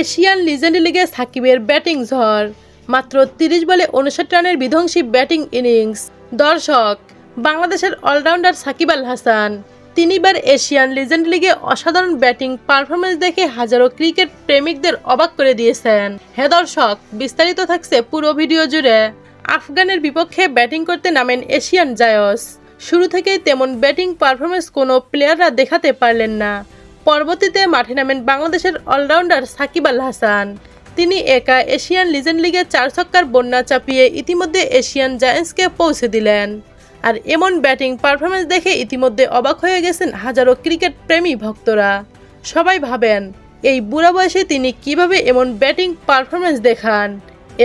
Asian legend লিগে সাকিবের batting ঝড়। মাত্র তিরিশ বলে উনষাট রানের বিধ্বংসী ব্যাটিং ইনিংস। দর্শক, বাংলাদেশের অলরাউন্ডার সাকিব আল হাসান, তিনবার এশিয়ান লিজেন্ড লিগে অসাধারণ ব্যাটিং পারফরমেন্স দেখে হাজারো ক্রিকেট প্রেমিকদের অবাক করে দিয়েছেন। হে দর্শক, বিস্তারিত থাকছে পুরো ভিডিও জুড়ে। আফগানের বিপক্ষে ব্যাটিং করতে নামেন এশিয়ান জায়স। শুরু থেকেই তেমন ব্যাটিং পারফরমেন্স কোনো প্লেয়াররা দেখাতে পারলেন না। পরবর্তীতে মাঠে নামেন বাংলাদেশের অলরাউন্ডার সাকিব আল হাসান। তিনি একা এশিয়ান লিজেন্ড লিগে চার ছক্কার বন্যা চাপিয়ে ইতিমধ্যে এশিয়ান জায়ান্টসকে পৌঁছে দিলেন। আর এমন ব্যাটিং পারফরমেন্স দেখে ইতিমধ্যে অবাক হয়ে গেছেন হাজারো ক্রিকেট প্রেমী ভক্তরা। সবাই ভাবেন, এই বুড়া বয়সে তিনি কীভাবে এমন ব্যাটিং পারফরমেন্স দেখান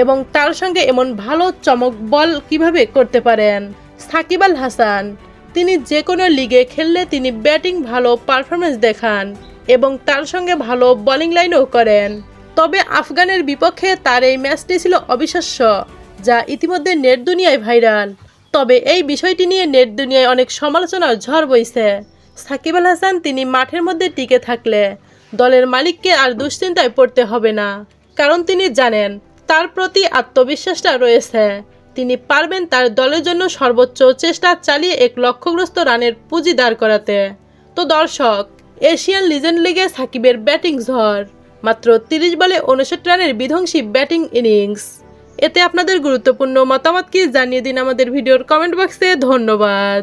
এবং তার সঙ্গে এমন ভালো চমক বল কীভাবে করতে পারেন? সাকিব আল হাসান তিনি যে কোনো লিগে খেললে তিনি ব্যাটিং ভালো পারফরমেন্স দেখান এবং তার সঙ্গে ভালো বোলিং লাইনও করেন। তবে আফগানের বিপক্ষে তার এই ম্যাচটি ছিল অবিশ্বাস্য, যা ইতিমধ্যে নেট দুনিয়ায় ভাইরাল তবে এই বিষয়টি নিয়ে নেট দুনিয়ায় অনেক সমালোচনার ঝড় বইছে। সাকিব আল হাসান তিনি মাঠের মধ্যে টিকে থাকলে দলের মালিককে আর দুশ্চিন্তায় পড়তে হবে না, কারণ তিনি জানেন তার প্রতি আত্মবিশ্বাসটা রয়েছে। তিনি পারবেন তার দলের জন্য সর্বোচ্চ চেষ্টা চালিয়ে এক লক্ষ্যগ্রস্ত রানের পুঁজি দাঁড় করাতে। তো দর্শক, এশিয়ান লিজেন্ড লিগে সাকিবের ব্যাটিং ঝড়, মাত্র তিরিশ বলে উনষাট রানের বিধ্বংসী ব্যাটিং ইনিংস। এতে আপনাদের গুরুত্বপূর্ণ মতামত কি জানিয়ে দিন আমাদের ভিডিওর কমেন্ট বক্সে। ধন্যবাদ।